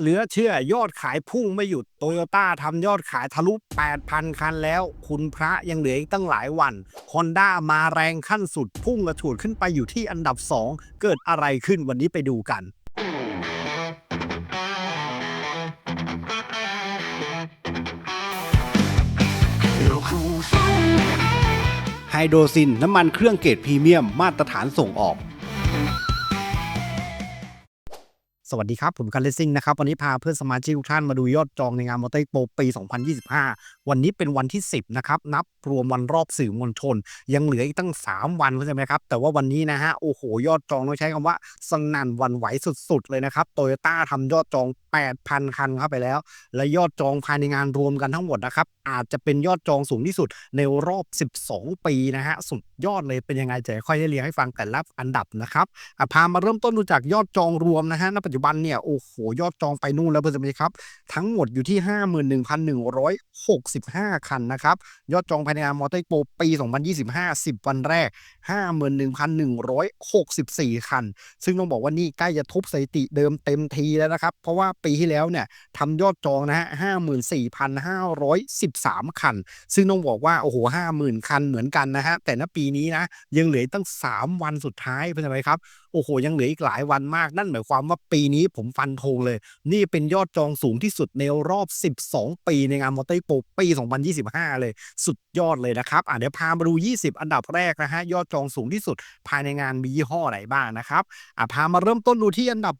เหลือเชื่อยอดขายพุ่งไม่หยุดโตโยต้าทำยอดขายทะลุ 8,000 คันแล้ว คุณพระยังเหลืออีกตั้งหลายวัน Honda มาแรงขั้นสุดพุ่งกระฉูดขึ้นไปอยู่ที่อันดับ 2 เกิดอะไรขึ้นวันนี้ไปดูกันไฮโดรซินน้ำมันเครื่องเกรดพรีเมียมมาตรฐานส่งออก สวัสดีครับ ผมกันเลสซิ่งนะครับ วันนี้พาเพื่อนสมาชิกทุกท่านมาดูยอดจองในงานมอเตอร์โปรปี 2025 วันนี้เป็นวันที่ 10 นะครับ นับรวมวันรอบสื่อมวลชน ยังเหลืออีกตั้ง 3 วันเข้าใจไหมครับ แต่ว่าวันนี้นะฮะ โอ้โห ยอดจองต้องใช้คำว่า สนั่นวันไหวสุด ๆ เลยนะครับโตโยต้าทำยอดจอง 8,000 คันเข้าไปแล้ว และยอดจองภายในงานรวมกันทั้งหมดนะครับอาจจะเป็นยอดจองสูงที่สุดในรอบ 12 ปีนะฮะสุดยอดเลยเป็นยังไงจะค่อยได้เรียงให้ฟังแต่ละอันดับนะครับพามาเริ่มต้นดูจากยอดจองรวมนะฮะณปัจจุบันเนี่ยโอ้โหยอดจองไปนู่นแล้วเพื่อนสมาชิกครับ ทั้งหมดอยู่ที่ 51,165 คันนะครับ ยอดจองภายในงานมอเตอร์โปรปี 2025 10 วันแรก 51,164 คัน ซึ่งต้องบอกว่านี่ใกล้จะทุบสถิติเดิมเต็มทีแล้วนะครับ เพราะว่าปีที่แล้วเนี่ยทำยอดจองนะฮะ 54,513 คัน ซึ่งต้องบอกว่าโอ้โห 50,000 คันเหมือนกันนะฮะแต่ณปีนี้นะยังเหลือตั้ง 3 วันสุดท้ายเข้าใจไหมครับโอ้โห ยังเหลืออีกหลายวันมาก นั่นหมายความว่าปีนี้ผมฟันธงเลย นี่เป็นยอดจองสูงที่สุดในรอบ 12 ปีในงานมอเตอร์โปปี 2025 เลย สุดยอดเลยนะครับอะเดี๋ยวพามาดู 20 อันดับแรกนะฮะ ยอดจองสูงที่สุดภายในงานมียี่ห้อไหนบ้างนะครับอะพามาเริ่มต้นดูที่อันดับ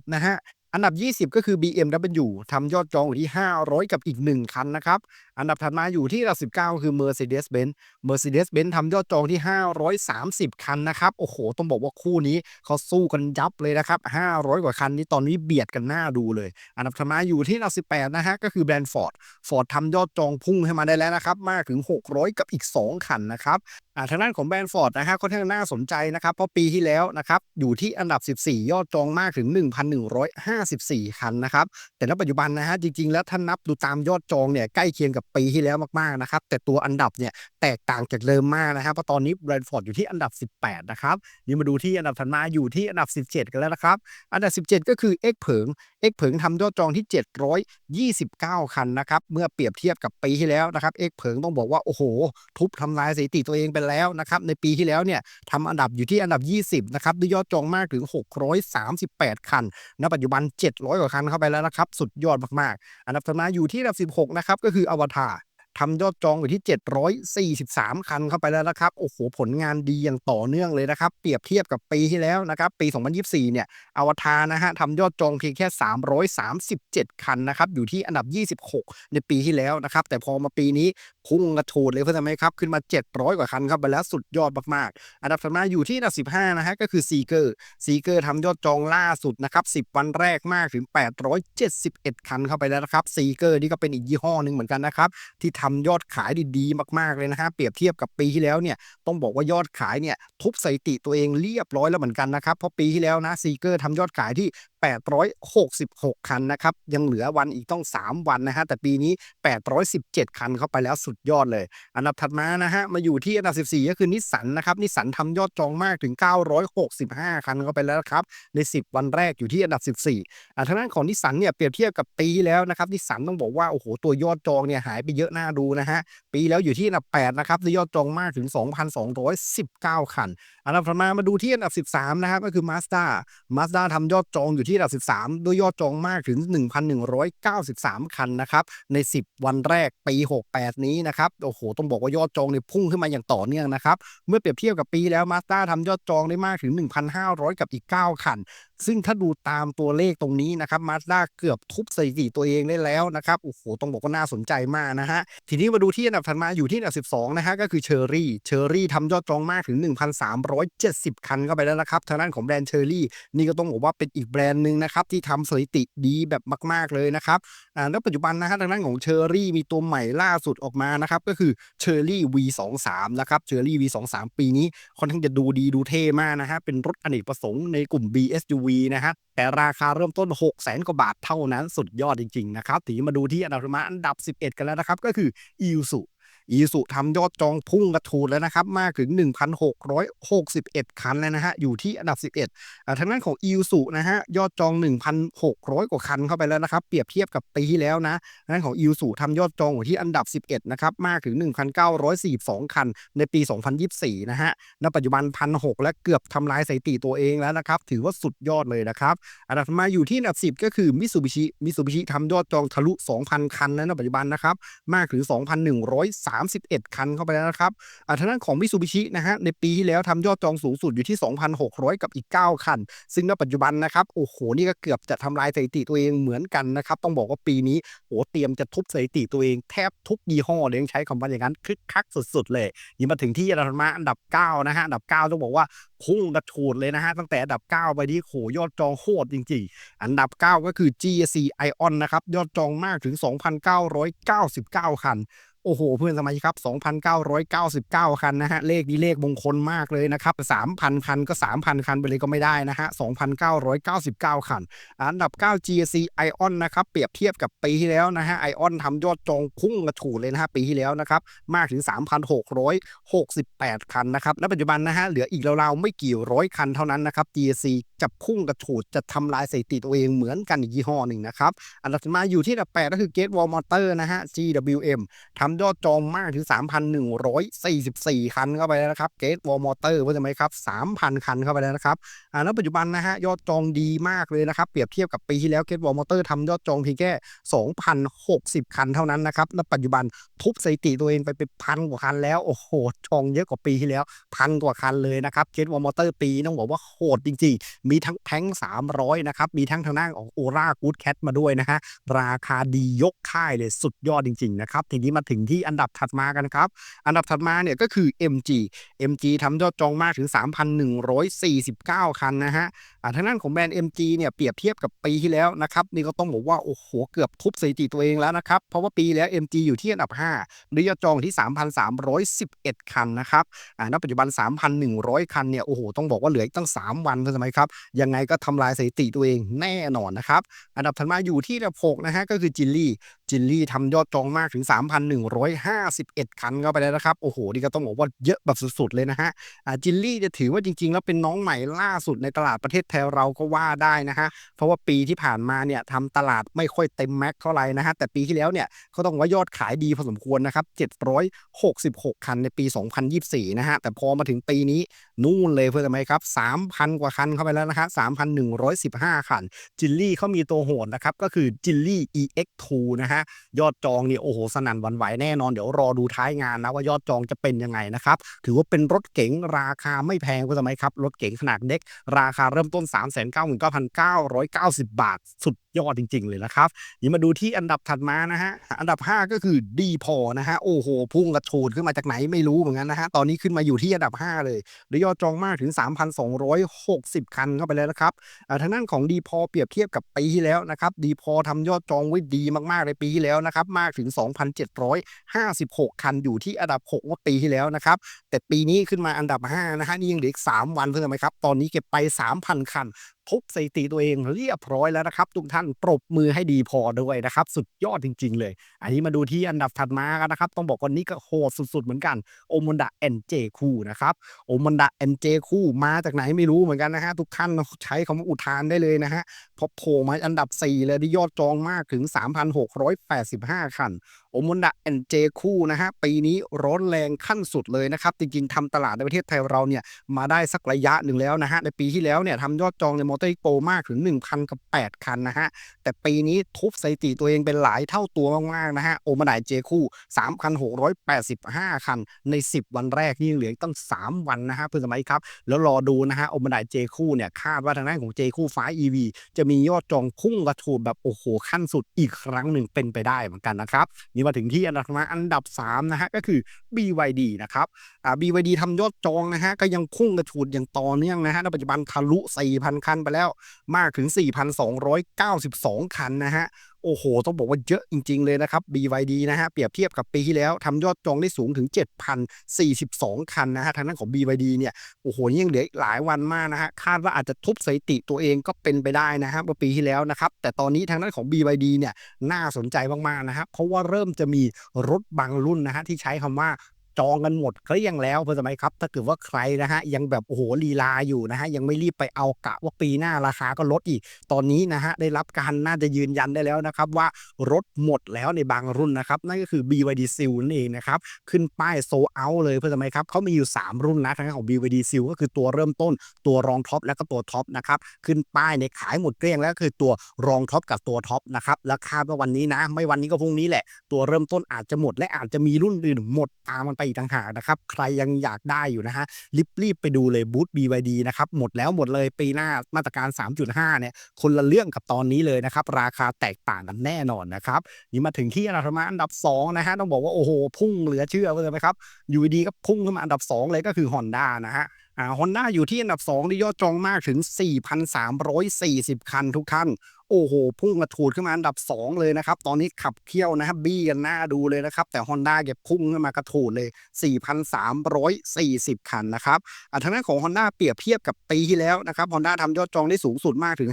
20 นะฮะ อันดับ 20 ก็คือ BMW ทำยอดจองอยู่ที่ 500 กับอีก 1 คันนะครับ อันดับถัดมาอยู่ที่อันดับ 19 คือ Mercedes-Benz Mercedes-Benz ทำยอดจองที่ 530 คันนะครับ โอ้โห ต้องบอกว่าคู่นี้เขาสู้กันยับเลยนะครับ 500 กว่าคันนี้ตอนนี้เบียดกันหน้าดูเลย อันดับถัดมาอยู่ที่อันดับ 18 นะฮะ ก็คือแบรนด์ Ford Ford ทำยอดจองพุ่งให้มาได้แล้วนะครับ มากถึง 600 กับอีก 2 คันนะครับอ่าทางด้านของแบรนด์ Ford นะฮะค่อนข้างน่าสนใจนะครับ เพราะปีที่แล้วนะครับอยู่ที่อันดับ 14 ยอดจองมากถึง54 คันนะครับ แต่ณปัจจุบันนะฮะจริงๆ แล้วถ้านับดูตามยอดจองเนี่ยใกล้เคียงกับปีที่แล้วมากๆนะครับ แต่ตัวอันดับเนี่ยแตกต่างจากเดิมมากนะครับเพราะตอนนี้แบรนด์ฟอร์ดอยู่ที่อันดับ 18 นะครับนี่มาดูที่อันดับถัดมาอยู่ที่อันดับ 17 กันแล้วนะครับ อันดับ 17 ก็คือเอ็กเผิงเอ็กเผิงทำยอดจองที่ 729 คันนะครับเมื่อเปรียบเทียบกับปีที่แล้วนะครับเอ็กเผิงต้องบอกว่าโอ้โห ทุบทำลายสถิติตัวเองไปแล้วนะครับในปีที่แล้วเนี่ยทำอันดับอยู่ที่อันดับ 20 นะครับด้วยยอดจองมากถึง 638 คัน ณ ปัจจุบัน700 กว่าคันเข้าไปแล้วนะครับ สุดยอดมากๆ อันดับถัดมาอยู่ที่อันดับ 16 นะครับ ก็คืออวตาร ทำยอดจองอยู่ที่ 743 คันเข้าไปแล้วนะครับ โอ้โห ผลงานดีอย่างต่อเนื่องเลยนะครับ เปรียบเทียบกับปีที่แล้วนะครับ ปี 2024 เนี่ย อวตารนะฮะทำยอดจองเพียงแค่ 337 คันนะครับ อยู่ที่อันดับ 26 ในปีที่แล้วนะครับ แต่พอมาปีนี้พุ่งกระโถดเลยเพื่อนไหมครับ ขึ้นมา 700 กว่าคันเข้าไปแล้วสุดยอดมากๆ อันดับถัดมาอยู่ที่อันดับ 15 นะฮะ ก็คือซีเกอร์ซีเกอร์ทำยอดจองล่าสุดนะครับ 10 วันแรกมากถึง 871 คันเข้าไปแล้วนะครับซีเกอร์นี่ก็เป็นอีกยี่ห้อหนึ่งเหมือนกันนะครับที่ทำยอดขายดีๆ มากๆเลยนะฮะเปรียบเทียบกับปีที่แล้วเนี่ยต้องบอกว่ายอดขายเนี่ยทุบสถิติตัวเองเรียบร้อยแล้วเหมือนกันนะครับเพราะปีที่แล้วนะซีเกอร์ทำยอดขายที่ 866 คันนะครับ ยังเหลือวันอีกต้อง 3 วันนะฮะ แต่ปีนี้ 817 คันเข้าไปแล้วสุดยอดเลย อันดับถัดมานะฮะ มาอยู่ที่อันดับ 14 ก็คือนิสสันนะครับ นิสสันทำยอดจองมากถึง 965 คันเข้าไปแล้วครับ ใน 10 วันแรกอยู่ที่อันดับ 14อ่าทางด้านของนิสสันเนี่ยเปรียบเทียบกับปีแล้วนะครับนิสสันต้องบอกว่าโอ้โหตัวยอดจองเนี่ยหายไปเยอะน่าดูนะฮะปีแล้วอยู่ที่อันดับ 8 นะครับยยอดจองมากถึง 2,219 คัน อันดับถัดมามาดูที่อันดับ 13 นะครับก็คือ Mazda Mazda ทำยอดจองอยู่ที่อันดับ13 ด้วยยอดจองมากถึง 1,193 คันนะครับ ใน 10 วันแรกปี 68 นี้นะครับ โอ้โห ต้องบอกว่ายอดจองเนี่ยพุ่งขึ้นมาอย่างต่อเนื่องนะครับ เมื่อเปรียบเทียบกับปีแล้วมาสเตอร์ทำยอดจองได้มากถึง 1,500 กับอีก 9 คันซึ่งถ้าดูตามตัวเลขตรงนี้นะครับ Mazda เกือบทุบสถิติตัวเองได้แล้วนะครับโอ้โหต้องบอกว่าน่าสนใจมากนะฮะ ทีนี้มาดูที่อันดับถัดมาอยู่ที่อันดับ 12 นะฮะ ก็คือเชอรี่เชอรี่ทำยอดจองมากถึง 1,370 คันเข้าไปแล้วนะครับทางด้านของแบรนด์เชอรี่นี่ก็ต้องบอกว่าเป็นอีกแบรนด์หนึ่งนะครับที่ทำสถิติดีแบบมาก ๆเลยนะครับอ่าแล้วปัจจุบันนะฮะทางด้านของเชอรี่มีตัวใหม่ล่าสุดออกมานะครับก็คือเชอรี่ V23 นะครับเชอรี่ V23 ปีนี้ค่อนข้างจะดูดีดูเท่มากนะฮะเป็นรถอเนกประสงค์ในกลุ่ม BSUV นะฮะแต่ราคาเริ่มต้น 6 0แสนกว่าบาทเท่านั้นสุดยอดจริง ๆ นะครับทีนี้มาดูที่อันดับมาอันดับ 11 กันแล้วนะครับ ก็คือ i l s u อีสุทำยอดจองพุ่งกระฉูดแล้วนะครับ มากถึง 1,661 คันเลยนะฮะ อยู่ที่อันดับ 11อ่าทางด้านของอีสุนะฮะ ยอดจอง 1,600 กว่าคันเข้าไปแล้วนะครับ เปรียบเทียบกับปีที่แล้วนะทางด้านของอีสุทำยอดจองอยู่ที่อันดับ 11 นะครับ มากถึง 1,942 คันในปี 2024 นะฮะ ณ ปัจจุบัน 1,600 และเกือบทำลายสถิติตัวเองแล้วนะครับ ถือว่าสุดยอดเลยนะครับ อันดับมาอยู่ที่อันดับ 10 ก็คือมิ t ซูบิชิมิ t ซูบิชิทำยอดจองทะลุ 2,000 คันแล้วในปัจจุบันนะครับ มากถึง31 คันเข้าไปแล้วนะครับอ่าทางด้านของมิซูบิชินะฮะในปีที่แล้วทำยอดจองสูงสุดอยู่ที่ 2,600 กับอีก 9 คัน ซึ่งณปัจจุบันนะครับโอ้โหนี่ก็เกือบจะทำลายสถิติตัวเองเหมือนกันนะครับต้องบอกว่าปีนี้โอ้เตรียมจะทุบสถิติตัวเองแทบทุกยี่ห้อเลยใช้คำว่าอย่างนั้นคึกคักสุดๆ เลยยิ่งมาถึงที่อันดับมาอันดับ 9 นะฮะอันดับ 9 ต้องบอกว่าพุ่งกระฉูดเลยนะฮะตั้งแต่อันดับ 9 ไปที่โหยอดจองโหดจริงๆ อันดับ 9 ก็คือ GSC Ion นะครับ ยอดจองมากถึง 2,999 คัน โอ้โห เพื่อนสมาชิกครับ 2,999 คันนะฮะ เลขนี้เลขมงคลมากเลยนะครับ 3,000 คันก็ 3,000 คันไปเลยก็ไม่ได้นะฮะ 2,999 คัน อันดับ 9 GSC Ion นะครับ เปรียบเทียบกับปีที่แล้วนะฮะ Ion ทำยอดจองพุ่งกระฉูดเลยนะฮะ ปีที่แล้วนะครับ มากถึง 3,668 คันนะครับ และปัจจุบันนะฮะ เหลืออีกราวๆไม่กี่ร้อยคันเท่านั้นนะครับ GSC จะพุ่งกระฉูดจะทำลายสถิติตัวเองเหมือนกันอีกยี่ห้อหนึ่งนะครับ อันดับมาอยู่ที่อันดับ8ก็คือ Gate Wall Motor นะฮะ GWM ทำยอดจองมากถึง 3,144 คันเข้าไปแล้วนะครับ Gate Wall Motor เข้าใจไหมครับ 3,000 คันเข้าไปแล้วนะครับอ่าแล้วปัจจุบันนะฮะยอดจองดีมากเลยนะครับ เปรียบเทียบกับปีที่แล้ว Gate Wall Motor ทำยอดจองเพียงแค่ 2,060 คันเท่านั้นนะครับและปัจจุบันทุบสถิติตัวเองไปเป็นพันกว่าคันแล้วโอ้โหจองเยอะกว่าปีที่แล้วพันกว่าคันเลยนะครับ Gate Wall Motor ปีต้องบอกว่าโหดจริงๆมีทั้งแท้ง300 นะครับ มีทั้งทางด้านของ Aura Good Cat มาด้วยนะฮะ ราคาดียกค่ายเลยสุดยอดจริง ๆ นะครับ ทีนี้มาถึงที่อันดับถัดมากันครับ อันดับถัดมาเนี่ยก็คือ MG MG ทำยอดจองมากถึง 3,149 คันนะฮะอ่าทางด้านของแบรนด์ MG เนี่ยเปรียบเทียบกับปีที่แล้วนะครับ นี่ก็ต้องบอกว่า โอ้โห เกือบทุบสถิติตัวเองแล้วนะครับ เพราะว่าปีแล้ว MG อยู่ที่อันดับ5ด้วยยอดจองที่ 3,311 คันนะครับ อ่า ณ ปัจจุบัน 3,100 คันเนี่ย โอ้โห ต้องบอกว่าเหลืออีกตั้ง 3 วันใช่ไหมครับยังไงก็ทำลายสถิติตัวเองแน่นอนนะครับ อันดับถัดมาอยู่ที่อันดับ6นะฮะก็คือจิลลี่ จิลลี่ทำยอดจองมากถึง 3,151 คันเข้าไปแล้วนะครับ โอ้โห นี่ก็ต้องบอกว่าเยอะแบบสุดๆเลยนะฮะจิลลี่จะถือว่าจริงๆ แล้วเป็นน้องใหม่ล่าสุดในตลาดประเทศไทยเราก็ว่าได้นะฮะ เพราะว่าปีที่ผ่านมาเนี่ยทำตลาดไม่ค่อยเต็มแม็กเท่าไหร่นะฮะ แต่ปีที่แล้วเนี่ยเขาต้องว่ายอดขายดีพอสมควรนะครับ 766 คันในปี 2024 นะฮะ แต่พอมาถึงปีนี้นู่นเลยเพื่อนไหมครับ 3,000 กว่าคันเข้าไปแล้วนะฮะ3,115 คัน จิลลี่เขามีตัวโหดนะครับ ก็คือจิลลี่ EX2 นะฮะ ยอดจองเนี่ยโอ้โห สนั่นวันไหวแน่นอน เดี๋ยวรอดูท้ายงานนะว่ายอดจองจะเป็นยังไงนะครับ ถือว่าเป็นรถเก๋งราคาไม่แพงเพื่อนไหมครับ รถเก๋งขนาดเล็ก ราคาเริ่มต้น 399,990 บาท สุดยอดจริง ๆ เลยนะครับนี่มาดูที่อันดับถัดมานะฮะ อันดับ 5 ก็คือดีพอนะฮะ โอ้โห พุ่งกระโฉดขึ้นมาจากไหนไม่รู้เหมือนกันนะฮะ ตอนนี้ขึ้นมาอยู่ที่อันดับ 5 เลยด้วยยอดจองมากถึง 3,260 คันเข้าไปแล้วนะครับทางด้านของดีพอเปรียบเทียบกับปีที่แล้วนะครับดีพอทำยอดจองไว้ดีมากๆในปีที่แล้วนะครับมากถึง 2,756 คันอยู่ที่อันดับ6เมื่อปีที่แล้วนะครับแต่ปีนี้ขึ้นมาอันดับ5นะฮะนี่ยังเหลืออีก3วันเท่านั้นไหมครับตอนนี้เก็บไป 3,000 คัน ทุบสถิติตัวเองเรียบร้อยแล้วนะครับทุกท่านปรบมือให้ดีพอด้วยนะครับสุดยอดจริง ๆ เลย อันนี้มาดูที่อันดับถัดมากันนะครับ ต้องบอกว่านี่ก็โหดสุด ๆ เหมือนกันโอมอนดาเอ็นเจคู่นะครับโอมอนดาเอ็นเจคู่มาจากไหนไม่รู้เหมือนกันนะฮะทุกท่านใช้คำว่าอุทานได้เลยนะฮะพอโผล่มาอันดับ 4 เลยที่ยอดจองมากถึง 3,685 คันโอมอนดาเอ็นเจคู่นะฮะปีนี้ร้อนแรงขั้นสุดเลยนะครับจริงๆทำตลาดในประเทศไทยเราเนี่ยมาได้สักระยะหนึ่งแล้วนะฮะในปีที่แล้วเนี่ยทำยอดจองในมอเตอร์โปมากถึง 1,000 กับ 8 คันนะฮะ แต่ปีนี้ทุบสถิติตัวเองเป็นหลายเท่าตัวมากๆนะฮะ โอมาไดเจคู่ 3,685 คันใน 10 วันแรกนี่เหลือตั้ง 3 วันนะฮะเพื่อนสมัยครับ แล้วรอดูนะฮะโอมาไดเจคู่เนี่ยคาดว่าทางด้านของเจคู่ฟ้า EV จะมียอดจองพุ่งกระฉูดแบบโอ้โหขั้นสุดอีกครั้งหนึ่งเป็นไปได้เหมือนกันนะครับนี่มาถึงที่อันดับมาอันดับ3นะฮะก็คือ BYD นะครับอ่า BYD ทำยอดจองนะฮะก็ยังพุ่งกระฉูดอย่างต่อเนื่องนะฮะในปัจจุบันทะลุ4,000 คันไปแล้วมากถึง 4,292 คันนะฮะ โอ้โห ต้องบอกว่าเยอะจริง ๆ เลยนะครับ BYD นะฮะ เปรียบเทียบกับปีที่แล้วทำยอดจองได้สูงถึง 7,042 คันนะฮะ ทางด้านของ BYD เนี่ย โอ้โห ยังเหลืออีกหลายวันมากนะฮะ คาดว่าอาจจะทุบสถิติตัวเองก็เป็นไปได้นะครับเมื่อปีที่แล้วนะครับ แต่ตอนนี้ทางด้านของ BYD เนี่ย น่าสนใจมากๆนะครับเพราะว่าเริ่มจะมีรถบางรุ่นนะฮะที่ใช้คำว่า จองกันหมดเกลี้ยงแล้วเพื่อนสมัยครับ ถ้าเกิดว่าใครนะฮะยังแบบโอ้โหลีลาอยู่นะฮะยังไม่รีบไปเอากะว่าปีหน้าราคาก็ลดอีก ตอนนี้นะฮะได้รับการน่าจะยืนยันได้แล้วนะครับว่ารถหมดแล้วในบางรุ่นนะครับนั่นก็คือ BYD Seal นั่นเองนะครับขึ้นป้ายโซเอาเลยเพื่อนสมัยครับเขามีอยู่ 3 รุ่นนะทั้งของ BYD Seal ก็คือตัวเริ่มต้นตัวรองท็อปและก็ตัวท็อปนะครับขึ้นป้ายในขายหมดเกลี้ยงแล้วคือตัวรองท็อปกับตัวท็อปนะครับและคาดว่าวันนี้นะ ไม่วันนี้ก็พรุ่งนี้แหละตัวเริ่มต้นอาจจะหมดและอาจจะมีรุ่นอื่นหมดตามมันไปอีกต่างหากนะครับ ใครยังอยากได้อยู่นะฮะรีบรีบไปดูเลยบูธ BYD นะครับหมดแล้วหมดเลยปีหน้ามาตรการ 3.5 เนี่ยคนละเรื่องกับตอนนี้เลยนะครับ ราคาแตกต่างกันแน่นอนนะครับนี่มาถึงที่อันดับมาอันดับ 2 นะฮะต้องบอกว่าโอ้โหพุ่งเหลือเชื่อเลยไหมครับอยู่ดีก็พุ่งขึ้นมาอันดับ 2 เลยก็คือ Honda นะฮะอ่าฮอนด้าอยู่ที่อันดับ2ที่ยอดจองมากถึง 4,340 คันทุกท่าน โอ้โห พุ่งกระถูดขึ้นมาอันดับ 2 เลยนะครับ ตอนนี้ขับเคี่ยวนะครับบี้กันหน้าดูเลยนะครับ แต่ Honda เก็บพุ่งขึ้นมากระถูดเลย 4,340 คันนะครับอ่าทางด้านของ Honda เปรียบเทียบกับปีที่แล้วนะครับ Honda ทำยอดจองได้สูงสุดมากถึง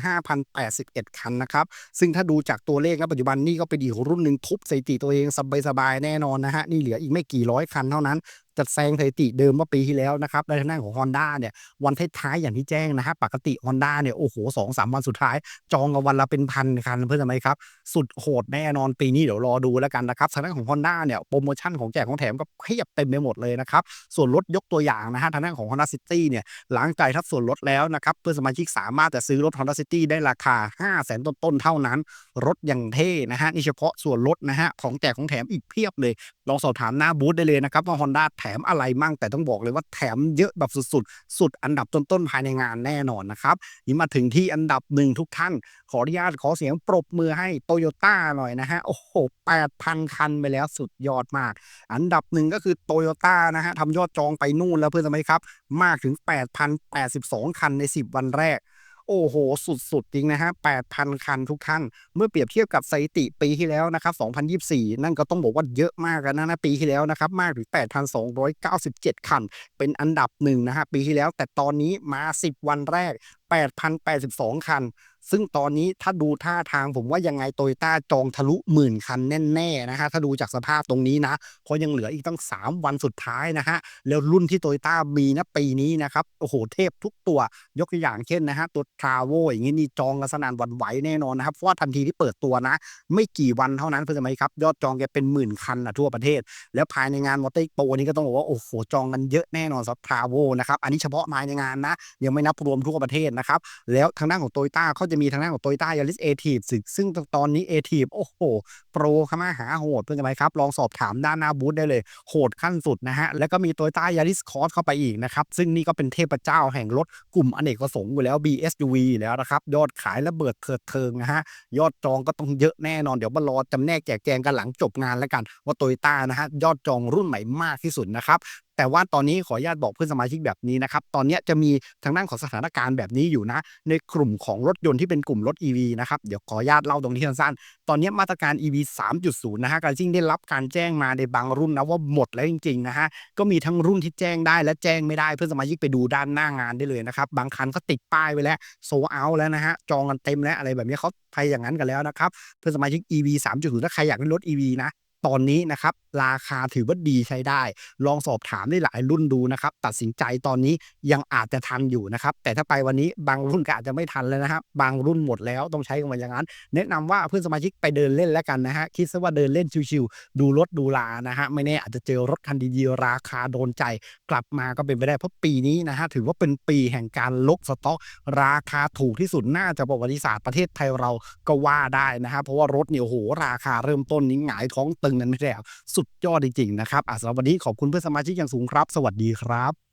5,081 คันนะครับซึ่งถ้าดูจากตัวเลขแล้วปัจจุบันนี่ก็เป็นอีกรุ่นหนึ่งทุบสถิติตัวเองสบายๆแน่นอนนะฮะนี่เหลืออีกไม่กี่ร้อยคันเท่านั้น จะแซงสถิติเดิมเมื่อปีที่แล้วนะครับในทางด้านของ Honda เนี่ยวันท้ายๆอย่างที่แจ้งนะฮะปกติ Honda เนี่ยโอ้โหสองสามวันสุดท้าย จองกันวันละเป็นพันคันเพื่อนทำไมครับ สุดโหดแน่นอนปีนี้เดี๋ยวรอดูแล้วกันนะครับทางด้านของ Honda เนี่ยโปรโมชั่นของแจกของแถมก็เพียบเต็มไปหมดเลยนะครับส่วนลดยกตัวอย่างนะฮะทางด้านของ Honda City เนี่ยหลังจ่ายทับส่วนลดแล้วนะครับเพื่อนสมาชิกสามารถจะซื้อรถ Honda City ได้ราคา 5 0 0 0 0 0ต้นๆเท่านั้น รถอย่างเท่นะฮะนี่เฉพาะส่วนลดนะฮะของแจกของแถมอีกเพียบเลย ลองสอบถามหน้าบูธได้เลยนะครับว่า Honda ถมอะไรมั่งแต่ต้องบอกเลยว่าแถมเยอะแบบสุดๆ สุดอันดับต้นๆภายในงานแน่นอนนะครับนี่มาถึงที่อันดับหนึ่งทุกท่าน ขออนุญาตขอเสียงปรบมือให้โตโยต้าหน่อยนะฮะโอ้โห8,000คันไปแล้วสุดยอดมาก อันดับหนึ่งก็คือโตโยต้านะฮะทำยอดจองไปนู่นแล้วเพื่อนสมัยครับ มากถึง 8,082 คันใน 10 วันแรก โอ้โห สุดๆ จริงนะฮะ 8,000 คันทุกท่าน เมื่อเปรียบเทียบกับสถิติปีที่แล้วนะครับ 2024 นั่นก็ต้องบอกว่าเยอะมากกันนะนะปีที่แล้วนะครับ มากถึง 8,297 คัน เป็นอันดับหนึ่งนะฮะปีที่แล้ว แต่ตอนนี้มา 10 วันแรก 8,082 คัน ซึ่งตอนนี้ถ้าดูท่าทางผมว่ายังไงโตโยต้าจองทะลุหมื่นคันแน่ๆนะฮะถ้าดูจากสภาพตรงนี้นะเพราะยังเหลืออีกตั้ง 3 วันสุดท้ายนะฮะแล้วรุ่นที่โตโยต้ามีนะปีนี้นะครับโอ้โหเทพทุกตัวยกตัวอย่างเช่นนะฮะตัวทราโวอย่างงี้นี่จองกันสนานวันไหวแน่นอนนะครับเพราะว่าทันทีที่เปิดตัวนะ ไม่กี่วันเท่านั้นเพื่อนสมัยครับยอดจองแกเป็นหมื่นคันนะทั่วประเทศ แล้วภายในงานมอเตอร์โปนี้ก็ต้องบอกว่าโอ้โหจองกันเยอะแน่นอนสำหรับทราโวนะครับอันนี้เฉพาะภายในงานนะยังไม่นับรวมทั่วประเทศนะครับ แล้วทางด้านของโตโยต้าเขาจะมีทางด้านของโตโยต้ายาริสเอทีฟซึ่งตอนนี้เอทีฟโอ้โห โปรข้ามาหาโหดเพื่อนไหมครับ ลองสอบถามด้านหน้าบูธได้เลย โหดขั้นสุดนะฮะ แล้วก็มีโตโยต้ายาริสคอร์สเข้าไปอีกนะครับ ซึ่งนี่ก็เป็นเทพเจ้าแห่งรถกลุ่มอเนกประสงค์อยู่แล้ว BSUV อยู่แล้วนะครับ ยอดขายระเบิดเถิดเทิงนะฮะ ยอดจองก็ต้องเยอะแน่นอน เดี๋ยวมารอจำแนกแจกแจงกันหลังจบงานแล้วกันว่าโตโยต้านะฮะยอดจองรุ่นใหม่มากที่สุดนะครับแต่ว่าตอนนี้ขออนุญาตบอกเพื่อนสมาชิกแบบนี้นะครับ ตอนนี้จะมีทางด้านของสถานการณ์แบบนี้อยู่นะ ในกลุ่มของรถยนต์ที่เป็นกลุ่มรถ EV นะครับ เดี๋ยวขออนุญาตเล่าตรงที่สั้นๆ ตอนนี้มาตรการ EV 3.0 นะฮะการซิ่งได้รับการแจ้งมาในบางรุ่นนะว่าหมดแล้วจริงๆนะฮะ ก็มีทั้งรุ่นที่แจ้งได้และแจ้งไม่ได้ เพื่อนสมาชิกไปดูด้านหน้างานได้เลยนะครับ บางคันก็ติดป้ายไว้แล้วโซเอาแล้วนะฮะ จองกันเต็มแล้วอะไรแบบนี้เขาไปอย่างนั้นกันแล้วนะครับ เพื่อนสมาชิก EV 3.0 ถ้าใครอยากได้รถ EV นะ ตอนนี้นะครับราคาถือว่าดีใช้ได้ ลองสอบถามได้หลายรุ่นดูนะครับ ตัดสินใจตอนนี้ยังอาจจะทันอยู่นะครับ แต่ถ้าไปวันนี้บางรุ่นก็อาจจะไม่ทันแล้วนะครับบางรุ่นหมดแล้วต้องใช้กันมาอย่างนั้น แนะนำว่าเพื่อนสมาชิกไปเดินเล่นแล้วกันนะฮะคิดซะว่าเดินเล่นชิวๆดูรถดูลานะฮะไม่แน่อาจจะเจอรถคันดีๆราคาโดนใจ กลับมาก็เป็นไปได้เพราะปีนี้นะฮะถือว่าเป็นปีแห่งการลกสต็อก ราคาถูกที่สุดน่าจะประวัติศาสตร์ประเทศไทยเราก็ว่าได้นะฮะเพราะว่ารถเนี่ยโอ้โหราคาเริ่มต้นนี้หงายท้องตึงนั้นไม่แล้วสุดยอดจริงๆนะครับอะสำหรับวันนี้ขอบคุณเพื่อนสมาชิกอย่างสูงครับ สวัสดีครับ